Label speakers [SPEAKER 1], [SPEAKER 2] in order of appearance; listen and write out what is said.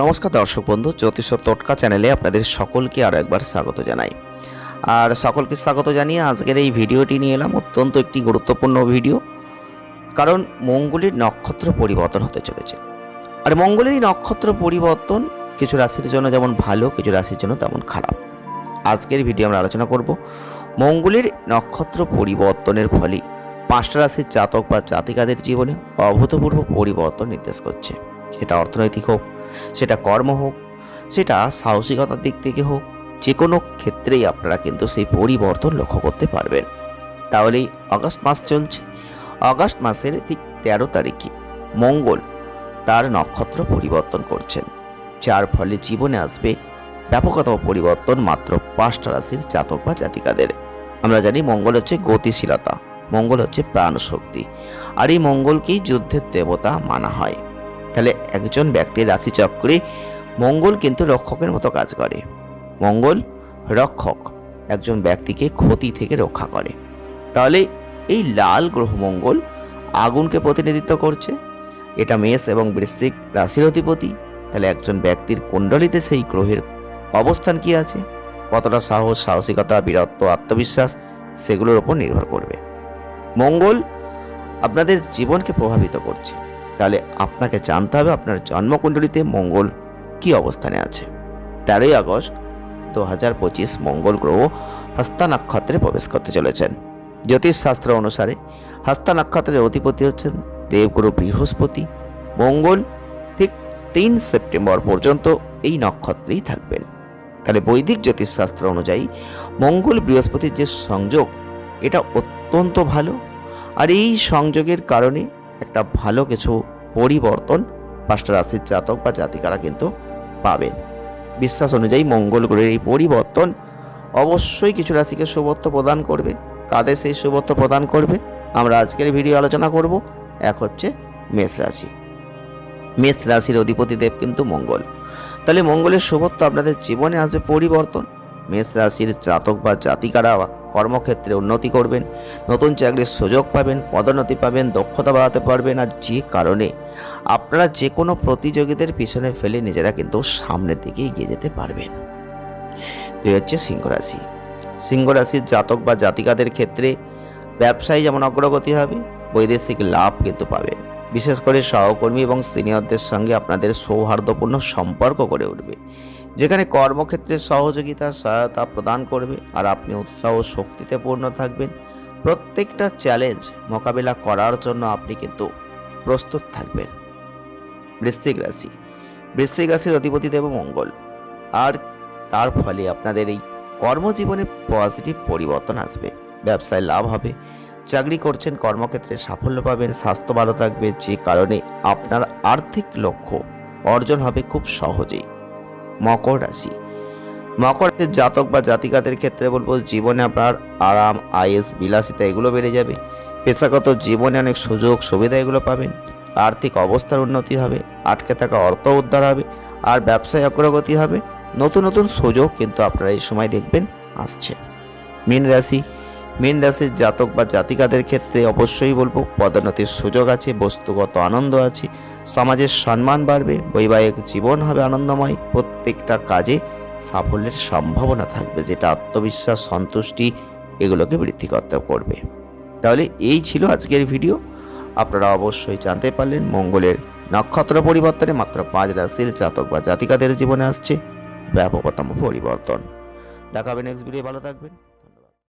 [SPEAKER 1] নমস্কার দর্শক বন্ধু, জ্যোতিষ টোটকা চ্যানেলে আপনাদের সকলকে আরও একবার স্বাগত জানাই। আর সকলকে স্বাগত জানিয়ে আজকের এই ভিডিওটি নিয়ে এলাম অত্যন্ত একটি গুরুত্বপূর্ণ ভিডিও, কারণ মঙ্গলের নক্ষত্র পরিবর্তন হতে চলেছে। আর মঙ্গলের নক্ষত্র পরিবর্তন কিছু রাশির জন্য যেমন ভালো, কিছু রাশির জন্য তেমন খারাপ। আজকের ভিডিও আমরা আলোচনা করব মঙ্গলের নক্ষত্র পরিবর্তনের ফলে পাঁচটা রাশির জাতক বা জাতিকাদের জীবনে অভূতপূর্ব পরিবর্তন নির্দেশ করছে। সেটা অর্থনৈতিক হোক, সেটা কর্ম হোক, সেটা সাহসিকতার দিক থেকে হোক যে কোনো ক্ষেত্রেই আপনারা কিন্তু সেই পরিবর্তন লক্ষ্য করতে পারবেন। তাহলেই আগস্ট মাস চলছে। আগস্ট মাসের ঠিক তেরো তারিখে মঙ্গল তার নক্ষত্র পরিবর্তন করছেন। যার ফলে জীবনে আসবে ব্যাপকতম পরিবর্তন মাত্র পাঁচটা রাশির জাতক বা জাতিকাদের। আমরা জানি মঙ্গল হচ্ছে গতিশীলতা, মঙ্গল হচ্ছে প্রাণশক্তি, আর এই মঙ্গলকেই যুদ্ধের দেবতা মানা হয়। তাহলে একজন ব্যক্তির রাশিচক্রে মঙ্গল কিন্তু রক্ষকের মতো কাজ করে। মঙ্গল রক্ষক একজন ব্যক্তিকে ক্ষতি থেকে রক্ষা করে। তাহলে এই লাল গ্রহ মঙ্গল আগুনকে প্রতিনিধিত্ব করছে। এটা মেষ এবং বৃশ্চিক রাশির অধিপতি। তাহলে একজন ব্যক্তির কুণ্ডলিতে সেই গ্রহের অবস্থান কি আছে? কতটা সাহস, সাহসিকতা, বীরত্ব, আত্মবিশ্বাস সেগুলোর ওপর নির্ভর করবে। মঙ্গল আপনাদের জীবনকে প্রভাবিত করছে। তাহলে আপনাকে জানতে হবে আপনার জন্মকুণ্ডলিতে মঙ্গল কি অবস্থানে আছে। তেরোই আগস্ট দু হাজার পঁচিশ মঙ্গল গ্রহ হস্তা নক্ষত্রে প্রবেশ করতে চলেছেন। জ্যোতিষশাস্ত্র অনুসারে হস্তা নক্ষত্রের অধিপতি হচ্ছেন দেবগুরু বৃহস্পতি। মঙ্গল ঠিক তিন সেপ্টেম্বর পর্যন্ত এই নক্ষত্রেই থাকবেন। তাহলে বৈদিক জ্যোতিষশাস্ত্র অনুযায়ী মঙ্গল বৃহস্পতির যে সংযোগ, এটা অত্যন্ত ভালো। আর এই সংযোগের কারণে একটা ভালো কিছু পরিবর্তন পাঁচটা রাশির জাতক বা জাতিকারা কিন্তু পাবেন। বিশ্বাস অনুযায়ী মঙ্গল গ্রহের এই পরিবর্তন অবশ্যই কিছু রাশিকে শুভত্ব প্রদান করবে। কাদের সেই শুভত্ব প্রদান করবে? আমরা আজকের ভিডিও আলোচনা করব। এক হচ্ছে মেষ রাশি। মেষ রাশির অধিপতি দেব কিন্তু মঙ্গল। তাহলে মঙ্গলের শুভত্ব আপনাদের জীবনে আসবে পরিবর্তন। মেষ রাশির জাতক বা জাতিকারা কর্মক্ষেত্রে উন্নতি করবেন, নতুন চাকরির সুযোগ পাবেন, পদোন্নতি পাবেন, দক্ষতা বাড়াতে পারবেন, আর যে কারণে আপনারা যে কোনো প্রতিযোগীদের পিছনে ফেলে নিজেরা কিন্তু সামনের দিকে এগিয়ে যেতে পারবেন। দুই হচ্ছে সিংহ রাশি। সিংহ রাশির জাতক বা জাতিকাদের ক্ষেত্রে ব্যবসায় যেমন অগ্রগতি হবে, বৈদেশিক লাভ কিন্তু পাবেন। বিশেষ করে সহকর্মী এবং সিনিয়রদের সঙ্গে আপনাদের সৌহার্দ্যপূর্ণ সম্পর্ক গড়ে উঠবে। যেখানে কর্মক্ষেত্রে সহযোগিতা, সহায়তা প্রদান করবে আর আপনি উৎসাহ শক্তিতে পূর্ণ থাকবেন। প্রত্যেকটা চ্যালেঞ্জ মোকাবিলা করার জন্য আপনি কিন্তু প্রস্তুত থাকবেন। বৃশ্চিক রাশি। বৃশ্চিক রাশির অধিপতি দেব মঙ্গল। আর তার ফলে আপনাদের এই কর্মজীবনে পজিটিভ পরিবর্তন আসবে। ব্যবসায় লাভ হবে। চাকরি করছেন, কর্মক্ষেত্রে সাফল্য পাবেন, স্বাস্থ্য ভালো থাকবে। যে কারণে আপনার আর্থিক লক্ষ্য অর্জন হবে খুব সহজেই। মকর রাশি। মকর রাশির জাতক বা জাতিকাদের ক্ষেত্রে বলব, জীবনে আপনার আরাম, আয়েস, বিলাসিতা এগুলো বেড়ে যাবে। পেশাগত জীবনে অনেক সুযোগ, সুবিধা এগুলো পাবেন। আর্থিক অবস্থার উন্নতি হবে, আটকে থাকা অর্থ উদ্ধার হবে, আর ব্যবসায় অগ্রগতি হবে। নতুন নতুন সুযোগ কিন্তু আপনারা এই সময় দেখবেন আসছে। মীন রাশি, মীন রাশির জাতক বা জাতিকাদের ক্ষেত্রে অবশ্যই বলব, পদোন্নতির সুযোগ আছে, বস্তুগত আনন্দ আছে, সমাজের সম্মান বাড়বে, বৈবাহিক জীবন হবে আনন্দময় প্রত্যেকটা কাজে সাফল্যের সম্ভাবনা থাকবে, যেটা আত্মবিশ্বাস, সন্তুষ্টি এগুলোকে বৃদ্ধি করতে করবে। তাহলে এই ছিল আজকের ভিডিও। আপনারা অবশ্যই জানতে পারলেন মঙ্গলের নক্ষত্র পরিবর্তনে মাত্র পাঁচ রাশির জাতক বা জাতিকাদের জীবনে আসছে ব্যাপকতম পরিবর্তন। দেখাবেন নেক্সট ভিডিও ভালো থাকবেন।